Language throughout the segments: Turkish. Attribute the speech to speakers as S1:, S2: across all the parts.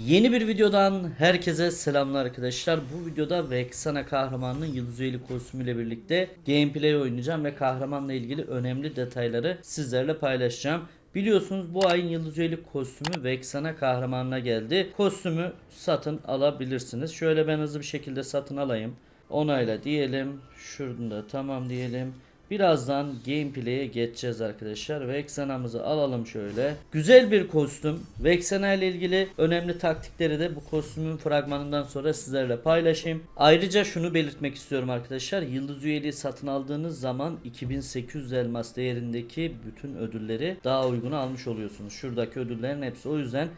S1: Yeni bir videodan herkese selamlar arkadaşlar. Bu videoda Vexana kahramanının yıldız üyeli kostümüyle birlikte gameplay oynayacağım ve kahramanla ilgili önemli detayları sizlerle paylaşacağım. Biliyorsunuz bu ayın yıldız üyeli kostümü Vexana kahramanına geldi. Kostümü satın alabilirsiniz. Şöyle ben hızlı bir şekilde satın alayım. Onayla diyelim. Şurada tamam diyelim. Birazdan gameplay'e geçeceğiz arkadaşlar. Vexana'mızı alalım şöyle. Güzel bir kostüm. Vexana ile ilgili önemli taktikleri de bu kostümün fragmanından sonra sizlerle paylaşayım. Ayrıca şunu belirtmek istiyorum arkadaşlar. Yıldız üyeliği satın aldığınız zaman 2800 elmas değerindeki bütün ödülleri daha uyguna almış oluyorsunuz. Şuradaki ödüllerin hepsi. O yüzden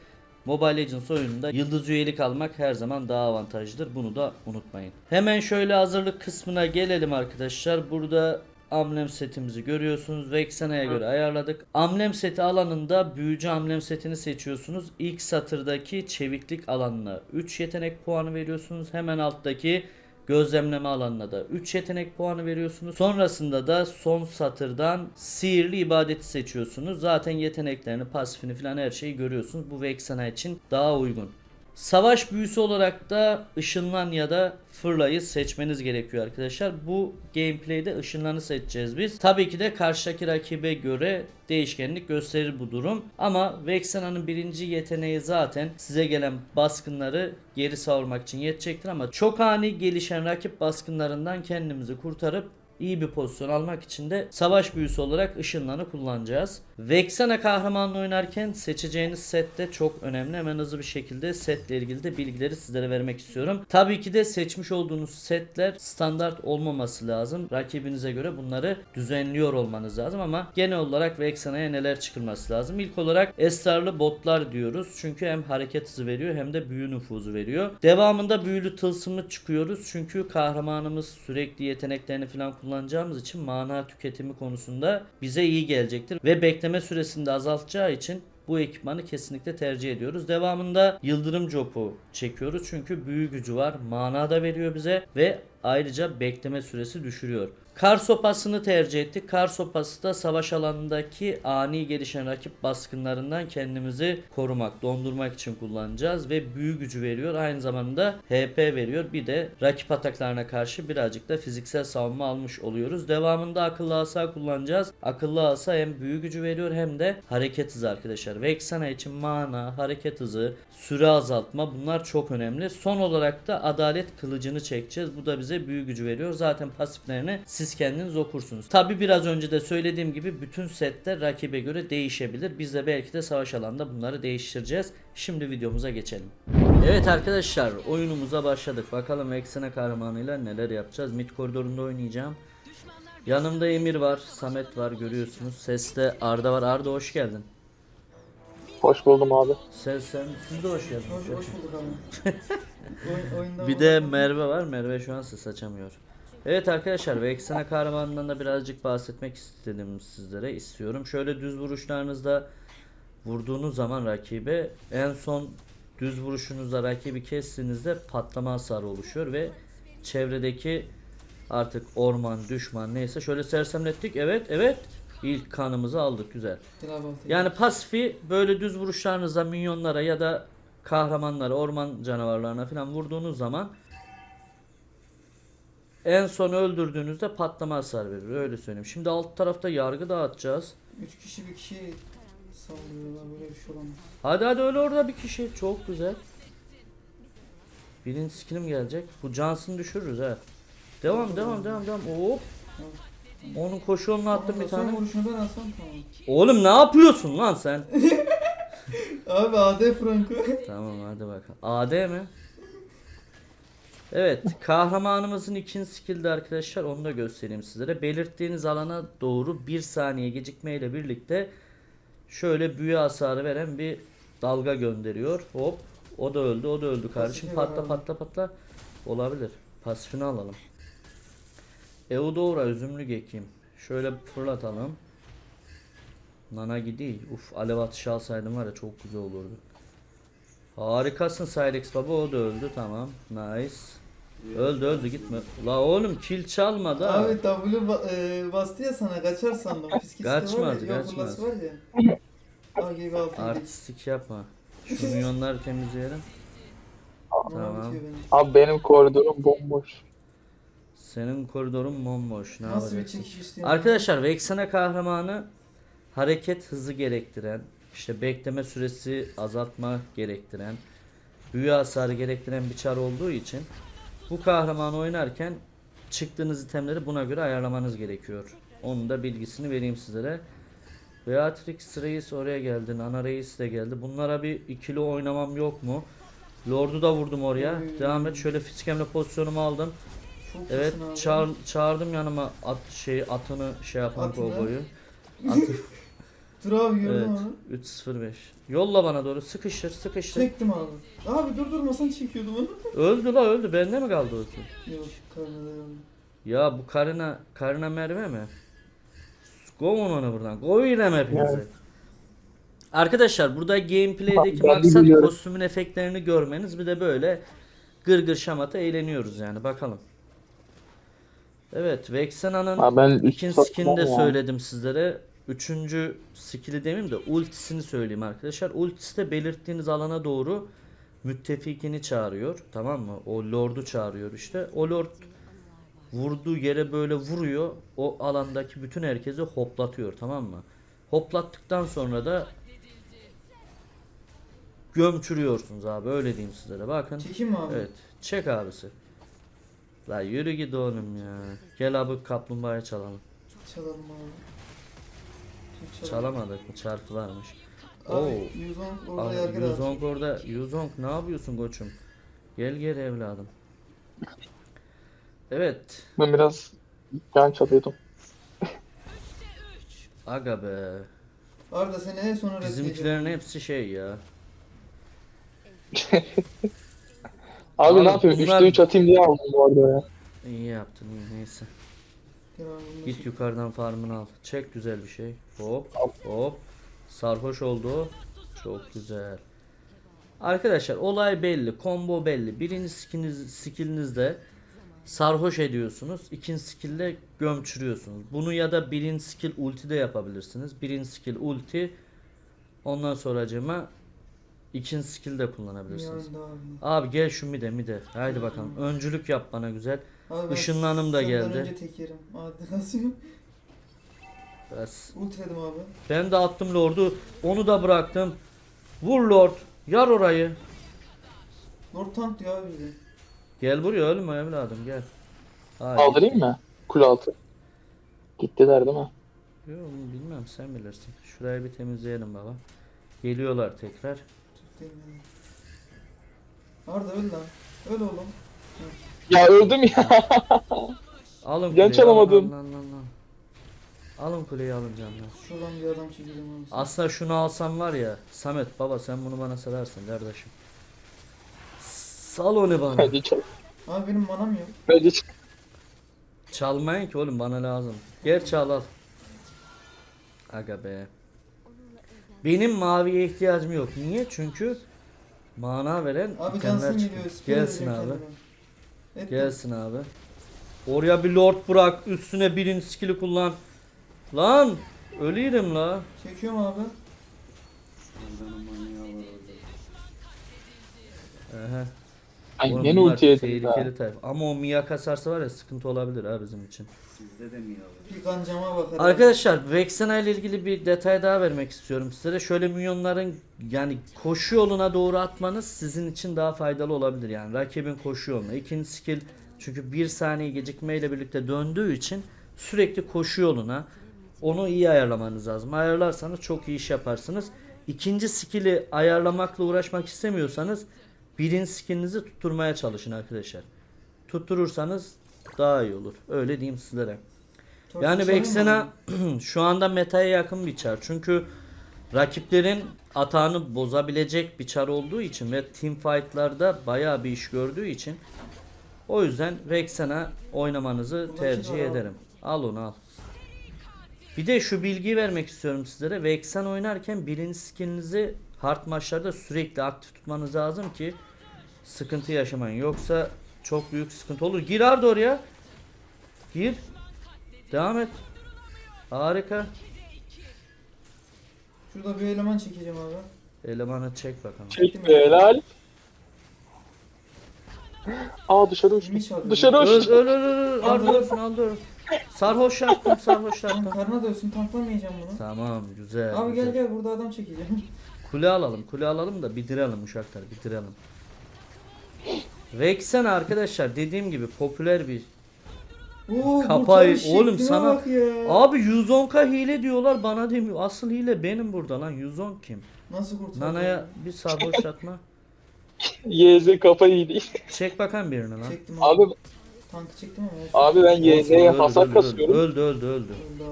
S1: Mobile Legends oyununda yıldız üyelik almak her zaman daha avantajlıdır. Bunu da unutmayın. Hemen şöyle hazırlık kısmına gelelim arkadaşlar. Burada amblem setimizi görüyorsunuz. Vexana'ya göre ayarladık. Amblem seti alanında büyücü amblem setini seçiyorsunuz. İlk satırdaki çeviklik alanına 3 yetenek puanı veriyorsunuz. Hemen alttaki gözlemleme alanına da 3 yetenek puanı veriyorsunuz. Sonrasında da son satırdan sihirli ibadeti seçiyorsunuz. Zaten yeteneklerini, pasifini falan her şeyi görüyorsunuz. Bu Vexana için daha uygun. Savaş büyüsü olarak da ışınlan ya da fırlayı seçmeniz gerekiyor arkadaşlar. Bu gameplay'de ışınlanı seçeceğiz biz. Tabii ki de karşıdaki rakibe göre değişkenlik gösterir bu durum. Ama Vexana'nın birinci yeteneği zaten size gelen baskınları geri savurmak için yetecektir ama çok ani gelişen rakip baskınlarından kendimizi kurtarıp iyi bir pozisyon almak için de savaş büyüsü olarak ışınlanı kullanacağız. Vexana kahramanla oynarken seçeceğiniz set de çok önemli. Hemen hızlı bir şekilde setle ilgili de bilgileri sizlere vermek istiyorum. Tabii ki de seçmiş olduğunuz setler standart olmaması lazım. Rakibinize göre bunları düzenliyor olmanız lazım ama genel olarak Vexana'ya neler çıkılması lazım. İlk olarak esrarlı botlar diyoruz. Çünkü hem hareket hızı veriyor hem de büyü nüfuzu veriyor. Devamında büyülü tılsımı çıkıyoruz. Çünkü kahramanımız sürekli yeteneklerini falan kullanacağımız için mana tüketimi konusunda bize iyi gelecektir. Ve bekleme süresini de azaltacağı için bu ekipmanı kesinlikle tercih ediyoruz. Devamında yıldırım copu çekiyoruz. Çünkü büyü gücü var. Mana da veriyor bize ve ayrıca bekleme süresi düşürüyor. Kar sopasını tercih ettik. Kar sopası da savaş alanındaki ani gelişen rakip baskınlarından kendimizi korumak, dondurmak için kullanacağız ve büyü gücü veriyor. Aynı zamanda HP veriyor. Bir de rakip ataklarına karşı birazcık da fiziksel savunma almış oluyoruz. Devamında akıllı asa kullanacağız. Akıllı asa hem büyü gücü veriyor hem de hareket hızı arkadaşlar. Vexana için mana, hareket hızı, süre azaltma bunlar çok önemli. Son olarak da adalet kılıcını çekeceğiz. Bu da bize büyü gücü veriyor. Zaten pasiflerini siz kendiniz okursunuz. Tabi biraz önce de söylediğim gibi bütün setler rakibe göre değişebilir. Biz de belki de savaş alanında bunları değiştireceğiz. Şimdi videomuza geçelim. Evet arkadaşlar oyunumuza başladık. Bakalım Vexana kahramanıyla neler yapacağız. Mid koridorunda oynayacağım. Yanımda Emir var, Samet var görüyorsunuz. Seste Arda var. Arda hoş geldin.
S2: Hoş buldum abi.
S1: Sen, sen siz de hoş geldiniz.
S3: Hoş, hoş bulduk abi. Oyun, oyunda
S1: Bir de Merve var. Merve şu an ses açamıyor. Evet arkadaşlar Vexana kahramanından da birazcık bahsetmek istedim sizlere istiyorum. Şöyle düz vuruşlarınızda vurduğunuz zaman rakibe en son düz vuruşunuzda rakibi kestiğinizde patlama hasarı oluşuyor ve çevredeki artık orman, düşman neyse şöyle sersemlettik. Evet, evet. İlk kanımızı aldık güzel. Yani pasifi böyle düz vuruşlarınızda minyonlara ya da kahramanlara, orman canavarlarına falan vurduğunuz zaman en son öldürdüğünüzde patlama hasar verir. Öyle söyleyeyim. Şimdi alt tarafta yargı dağıtacağız.
S3: Üç kişi bir kişi saldırıyorlar böyle bir şey olamaz.
S1: Hadi hadi öyle orada bir kişi. Çok güzel. Birinci skillim gelecek. Bu Johnson'ı düşürürüz ha. Devam devam devam devam. Hop. Onun koşu yoluna attım bir tane. Oğlum ne yapıyorsun lan sen?
S3: Abi AD Franco.
S1: Tamam hadi bakalım. AD mi? Evet kahramanımızın ikinci skill'de arkadaşlar onu da göstereyim sizlere. Belirttiğiniz alana doğru bir saniye gecikmeyle birlikte şöyle büyü hasarı veren bir dalga gönderiyor. Hop o da öldü o da öldü kardeşim. Patla patla patla. Olabilir. Pasifini alalım. Eudora üzümlü gekeyim. Şöyle fırlatalım. Nana gidiyor. Uf alev atışı alsaydım var ya çok güzel olurdu. Harikasın Cyrex baba o da öldü tamam. Nice. Öldü öldü gitme. La oğlum kill çalmadı ha.
S3: Abi W ba- e, bastı ya sana kaçar sandım. Fiskisi
S1: Kaçmaz,
S3: var ya. yok,
S1: kaçmaz.
S3: var ya. Al gibi altın.
S1: Artistik yapma. Şu milyonları temizleyelim. Tamam.
S2: Abi benim koridorum bomboş.
S1: Senin koridorun bomboş. Ne
S3: Nasıl bir
S1: yapacaksın?
S3: çekiş?
S1: Arkadaşlar Vexana kahramanı hareket hızı gerektiren, işte bekleme süresi azaltma gerektiren, büyü hasarı gerektiren bir çar olduğu için bu kahramanı oynarken çıktığınız itemleri buna göre ayarlamanız gerekiyor. Onun da bilgisini vereyim sizlere. Beatrix Reis oraya geldi. Nana Reis de geldi. Bunlara bir ikili oynamam yok mu? Lord'u da vurdum oraya.
S3: Oy.
S1: Devam et. Şöyle fiskemle pozisyonumu aldım.
S3: Çok
S1: Evet çağır, çağırdım yanıma at şey atını şey yapan kovboyu. Atı,
S3: Dur abi gördüm
S1: evet
S3: abi.
S1: 305. Yolla bana doğru sıkıştır sıkıştır.
S3: Çektim abi. Abi durdurmasan çekiyordum onu.
S1: Öldü la öldü bende mi kaldı o ki?
S3: Yok karnada yok.
S1: Ya bu karına karına Merve mi? Kovun onu buradan. Koyun hepinizi.
S2: Evet.
S1: Arkadaşlar burada gameplay'deki
S2: Ben de
S1: maksat
S2: biliyorum.
S1: kostümün efektlerini görmeniz bir de böyle gırgır şamata eğleniyoruz yani bakalım. Evet Vexena'nın
S2: Abi ben üç
S1: İkinci
S2: satmam
S1: de
S2: ya.
S1: söyledim sizlere. Üçüncü skill'i demeyeyim de ultisini söyleyeyim arkadaşlar. Ultisi de belirttiğiniz alana doğru müttefikini çağırıyor. Tamam mı? O lord'u çağırıyor işte. O lord vurduğu yere böyle vuruyor. O alandaki bütün herkesi hoplatıyor. Tamam mı? Hoplattıktan sonra da gömçürüyorsunuz abi. Öyle diyeyim sizlere. Bakın.
S3: Çekeyim mi abi?
S1: Evet. Çek abisi. La yürü git oğlum ya. Gel abi kaplumbağaya çalalım.
S3: Çalalım abi.
S1: Çalamadık mı? Çarpı varmış. Oo.
S3: Abi Yuzon orada yargı dağıtıyor.
S1: Yuzong orada. Yuzong ne yapıyorsun koçum? Gel gel evladım. Evet.
S2: Ben biraz can çalıyordum.
S1: Aga be.
S3: Arda seni en sona
S1: Bizimkilerin hepsi şey ya.
S2: Abi
S1: Abi
S2: ne yapayım?
S1: bunlar-
S2: 3'te 3 atayım diye aldım bu arada ya.
S1: İyi yaptın iyi neyse.
S3: Gel abi bunu da
S1: Git yukarıdan farmını al. Çek güzel bir şey. Hop hop. Sarhoş oldu. Çok güzel. Arkadaşlar olay belli. Combo belli. Birinci skilliniz, skillinizde sarhoş ediyorsunuz. İkinci skill'de gömçürüyorsunuz. Bunu ya da birinci skill ulti de yapabilirsiniz. Birinci skill ulti ondan sonra acaba ikinci skill de kullanabilirsiniz.
S3: Abi
S1: gel şu mide mide. Haydi bakalım. Öncülük yap bana güzel.
S3: Abi ben
S1: Işınlanım da geldi.
S3: önce tek yerim. Hadi kasıyor.
S1: Bas.
S3: Ultiledim abi.
S1: Ben de attım lordu. Onu da bıraktım. Vur lord. Yar orayı.
S3: Lord tank diyor abi bize.
S1: Gel buraya ölme evladım gel. Hayır.
S2: Kaldırayım mı? Kule altı. Gittiler değil mi?
S1: Yok bilmem sen bilirsin. Şurayı bir temizleyelim baba. Geliyorlar tekrar.
S3: Tut değil mi? Arda öl lan. Öl oğlum.
S2: Ya öldüm ya.
S1: Alın
S2: Can
S1: kuleyi.
S2: çalamadım.
S1: Alın, alın, alın, alın. Alın kuleyi alın canlar.
S3: Şuradan bir adam çekeceğim abi.
S1: Aslında şunu alsam var ya. Samet baba sen bunu bana sararsın kardeşim. Sal onu bana.
S2: Bence çal.
S3: Abi benim manam yok.
S2: Bence çal.
S1: Çalmayın ki oğlum bana lazım. Gerçi al al. Aga be. Benim maviye ihtiyacım yok. Niye? Çünkü mana veren
S3: Abi geliyor.
S1: Gelsin
S3: vereceğim
S1: abi.
S3: kendime.
S1: Gelsin abi. Oraya bir lord bırak. Üstüne birinci skill'i kullan. Lan! Ölüyüm la.
S3: Çekiyorum abi.
S1: Ehe.
S2: Ay
S1: Oğlum
S2: yeni
S1: bunlar
S2: ulti yedim ya.
S1: tehlikeli tayfa. Ama o Mia kasarsa var ya sıkıntı olabilir ha bizim için.
S3: Bir kancama bakar.
S1: Arkadaşlar Vexena ile ilgili bir detay daha vermek istiyorum size. Şöyle minyonların yani koşu yoluna doğru atmanız sizin için daha faydalı olabilir. Yani rakibin koşu yoluna. İkinci skill çünkü bir saniye gecikmeyle birlikte döndüğü için sürekli koşu yoluna onu iyi ayarlamanız lazım. Ayarlarsanız çok iyi iş yaparsınız. İkinci skill'i ayarlamakla uğraşmak istemiyorsanız birinci skillinizi tutturmaya çalışın arkadaşlar. Tutturursanız daha iyi olur. Öyle diyeyim sizlere.
S3: Çok
S1: Yani Vexena şu anda metaya yakın bir çar. Çünkü rakiplerin atağını bozabilecek bir çar olduğu için ve team fight'larda bayağı bir iş gördüğü için o yüzden Vexena oynamanızı
S3: Ulan
S1: tercih ederim. Al onu al. Bir de şu bilgiyi vermek istiyorum sizlere. Vexen oynarken birinci skillinizi hard maçlarda sürekli aktif tutmanız lazım ki sıkıntı yaşamayın. Yoksa çok büyük sıkıntı olur. Gir Arda oraya. Gir. Devam et. Harika.
S3: Şurada bir eleman çekeceğim abi.
S1: Elemanı çek bakalım.
S2: Çek be helal. Aa dışarı
S3: çalıyor?
S2: Dışarı
S1: Öl
S2: uçtu.
S1: öl öl öl. Arda ölsün Arda öl. Sarhoş yaptım sarhoş yaptım.
S3: karnına dövsün tanklamayacağım bunu.
S1: Tamam güzel.
S3: Abi gel
S1: güzel.
S3: gel burada adam çekeceğim.
S1: Kule alalım kule alalım da bitirelim uşaklar bitirelim. Vexen arkadaşlar dediğim gibi popüler bir
S3: Oo,
S1: Kapayı- oğlum sana-. Abi 110k hile diyorlar bana demiyor. Asıl hile benim burada lan 110 kim?
S3: Nasıl kurtardı?
S1: Nana'ya bir sarhoş atma.
S2: YZ kafayı yedi.
S1: Çek bakan birini lan.
S3: Çektim abi.
S2: Abi
S3: Tankı çektim ama.
S2: abi ben YZ'ye
S1: öldü,
S2: hasar
S1: öldü,
S2: kasıyorum.
S1: Öldü öldü öldü.
S3: Öldü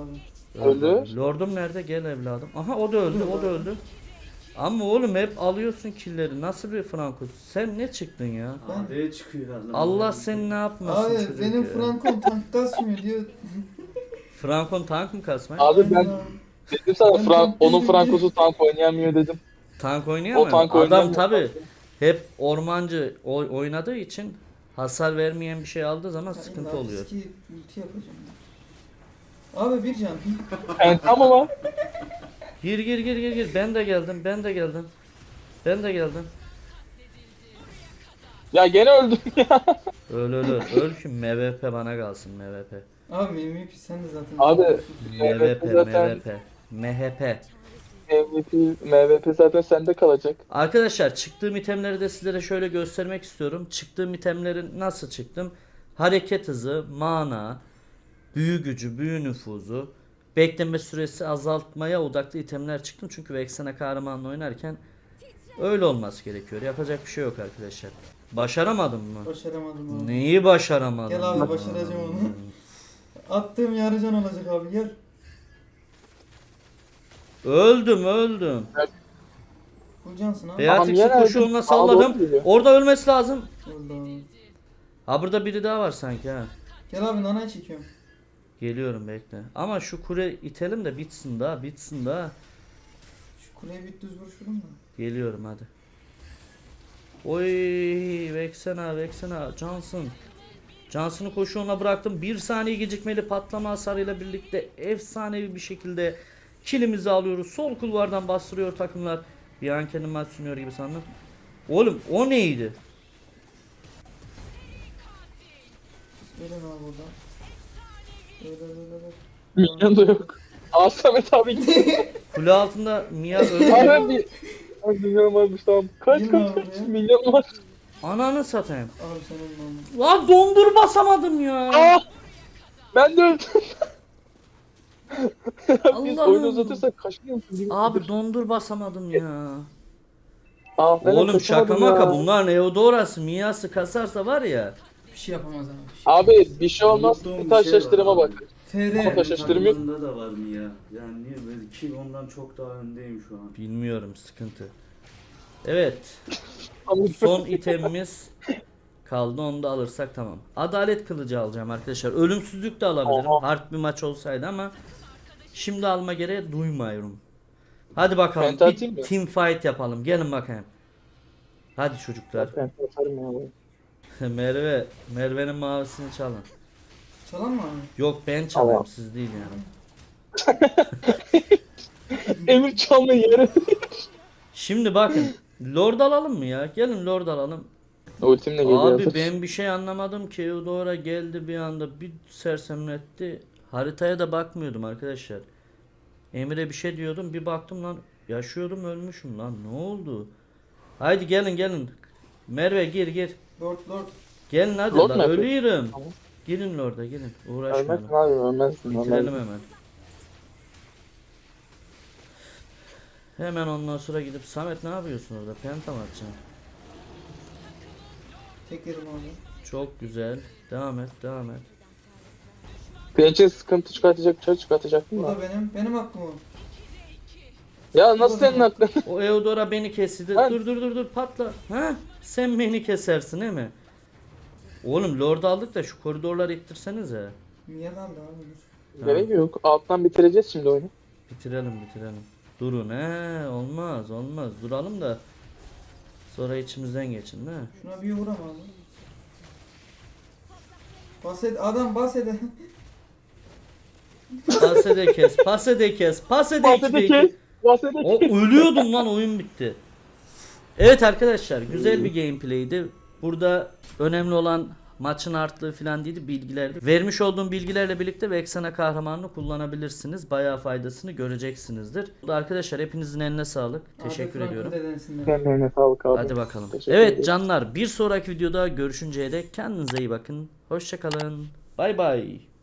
S3: abi.
S2: Öldü.
S1: Lordum nerede? Gel evladım. Aha o da öldü o da öldü. Ama oğlum hep alıyorsun killeri. Nasıl bir Frankos? Sen ne çıktın ya?
S4: AD çıkıyor herhalde.
S1: Allah seni ne yapmasın
S3: Abi
S1: çocuk
S3: benim
S1: ya.
S3: Frankon tank kasmıyor diyor.
S1: Frankon tank mı kasmak?
S2: Abi ben dedim sana
S3: Ben
S2: Frank,
S3: tank
S2: onun
S3: değilim
S2: Frankosu tank oynayamıyor dedim.
S1: Tank oynuyor
S2: O
S1: mu?
S2: tank
S1: Adam
S2: oynayamıyor.
S1: tabi hep ormancı oy- oynadığı için hasar vermeyen bir şey aldığı zaman sıkıntı oluyor.
S3: riski ulti yapacağım. Abi bir can.
S2: Pentam ama
S1: Gir gir gir gir gir. Ben de geldim. Ben de geldim. Ben de geldim.
S2: ya gene öldüm ya.
S1: Öl öl öl. Öl ki MVP bana kalsın MVP.
S3: Abi MVP sen de zaten.
S2: Abi,
S1: MVP
S2: zaten-
S1: MVP. MHP.
S2: MVP, MVP zaten sende kalacak.
S1: Arkadaşlar çıktığım itemleri de sizlere şöyle göstermek istiyorum. Çıktığım itemlerin nasıl çıktım? Hareket hızı, mana, büyü gücü, büyü nüfuzu, bekleme süresi azaltmaya odaklı itemler çıktım. Çünkü Vexena kahramanla oynarken öyle olması gerekiyor. Yapacak bir şey yok arkadaşlar. Başaramadım mı?
S3: Başaramadım abi.
S1: Neyi başaramadım?
S3: Gel abi, başaracağım onu. Attığım yarıcan olacak abi gel.
S1: Öldüm öldüm.
S3: Vuracaksın abi.
S1: Beatrix'i koşu
S2: verdin?
S1: yoluna salladım.
S2: diyor.
S1: Orada ölmesi lazım.
S3: Öldü abi.
S1: Ha burada biri daha var sanki ha.
S3: Gel abi nanayı çekiyorum.
S1: Geliyorum bekle. Ama şu kule itelim de bitsin daha bitsin daha.
S3: Şu kuleye bir düz vuruş vurayım da.
S1: Geliyorum hadi. Oy Vexena Vexena Johnson. Johnson'ı koşu yoluna bıraktım. Bir saniye gecikmeli patlama hasarıyla birlikte efsanevi bir şekilde kilimizi alıyoruz. Sol kulvardan bastırıyor takımlar. Bir an kendim maç sunuyor gibi sandım. Oğlum o neydi?
S3: Gelin abi buradan.
S2: Minyon da yok. Aa Samet abi gitti.
S1: Kule altında Mia öldü.
S2: Abi bir... Ay milyon varmış tamam. Kaç
S3: Yine
S2: kaç
S3: abi
S2: kaç
S3: ya.
S2: milyon var.
S1: Ananı satayım.
S3: Abi sen ölmem.
S1: Lan dondur basamadım ya.
S2: Aa! Ben de öldüm. Biz
S1: Allah'ım.
S2: oyunu uzatırsak kaçmıyor musun?
S1: Abi dondur basamadım ya.
S2: Aa, ben de
S1: Oğlum şaka
S2: kaçamadım
S1: maka
S2: ya.
S1: bunlar Neodorası, Mia'sı kasarsa var ya.
S3: Bir şey yapamaz abi.
S2: Abi bir şey olmaz.
S4: Unuttuğum
S2: Bir
S4: bir şey var
S2: taştırıma
S4: abi.
S2: bak.
S3: FR.
S2: Şaştırmıyor.
S4: Takımında da var mı ya? Yani niye böyle ki ondan çok daha öndeyim şu an.
S1: Bilmiyorum sıkıntı. Evet son itemimiz kaldı onu da alırsak tamam. Adalet kılıcı alacağım arkadaşlar. Ölümsüzlük de alabilirim.
S2: Oha.
S1: Hard bir maç olsaydı ama şimdi alma gereği duymuyorum. Hadi bakalım
S2: Penta
S1: bir
S2: atayım mı?
S1: team fight yapalım. Gelin bakayım. Hadi çocuklar.
S2: Ben atarım ya.
S1: Merve, Merve'nin mavisini çalın.
S3: Çalan mı abi?
S1: Yok ben çalayım
S2: Tamam.
S1: siz değil yani.
S2: Emir çalma yeri.
S1: Şimdi bakın. Lord alalım mı ya? Gelin Lord alalım.
S2: Ultimle geliyor.
S1: Abi ben bir şey anlamadım ki Eudora geldi bir anda bir sersemletti. Haritaya da bakmıyordum arkadaşlar. Emre bir şey diyordum bir baktım lan yaşıyordum ölmüşüm lan ne oldu? Haydi gelin gelin. Merve gir gir.
S3: Lord Lord.
S1: Gelin hadi
S2: Lord
S1: lan ölüyorum.
S2: Tamam.
S1: Girin Lord'a girin.
S2: Ölmezsin
S1: Uğraşmayalım.
S2: abi ölmezsin.
S1: Bitirelim
S2: ölmezsin.
S1: hemen. Hemen ondan sonra gidip Samet ne yapıyorsun orada? Penta mı atacaksın?
S3: Tek yerim abi.
S1: Çok güzel. Devam et, devam et.
S2: Pençe sıkıntı çıkartacak, çay çıkartacaktım
S3: Bu
S2: da.
S3: da benim. Benim hakkım o.
S2: Ya nasıl senin aklın?
S1: O Eudora beni kesti.
S2: Ben-
S1: Dur dur dur dur patla. Ha? Sen beni kesersin değil mi? Oğlum Lord aldık da şu koridorları ittirsenize.
S3: Niye lan dur.
S2: Gerek yok. Alttan bitireceğiz şimdi oyunu.
S1: Bitirelim bitirelim. Durun he olmaz olmaz. Duralım da sonra içimizden geçin he.
S3: Şuna bir vuram abi. Bahset adam bahsede.
S1: Pase de kes, pase de kes, pase de
S2: kes.
S1: O ölüyordum lan oyun bitti. Evet arkadaşlar güzel bir gameplay'di. Burada önemli olan maçın artlığı falan değildi bilgilerdi. Vermiş olduğum bilgilerle birlikte Vexana kahramanını kullanabilirsiniz. Bayağı faydasını göreceksinizdir. Arkadaşlar hepinizin eline sağlık. Teşekkür
S3: Abi,
S1: ediyorum.
S2: Kendilerine sağlık abi.
S1: Hadi bakalım.
S2: Teşekkür
S1: Evet
S2: ederim.
S1: canlar bir sonraki videoda görüşünceye dek kendinize iyi bakın. Hoşçakalın. Bay bay.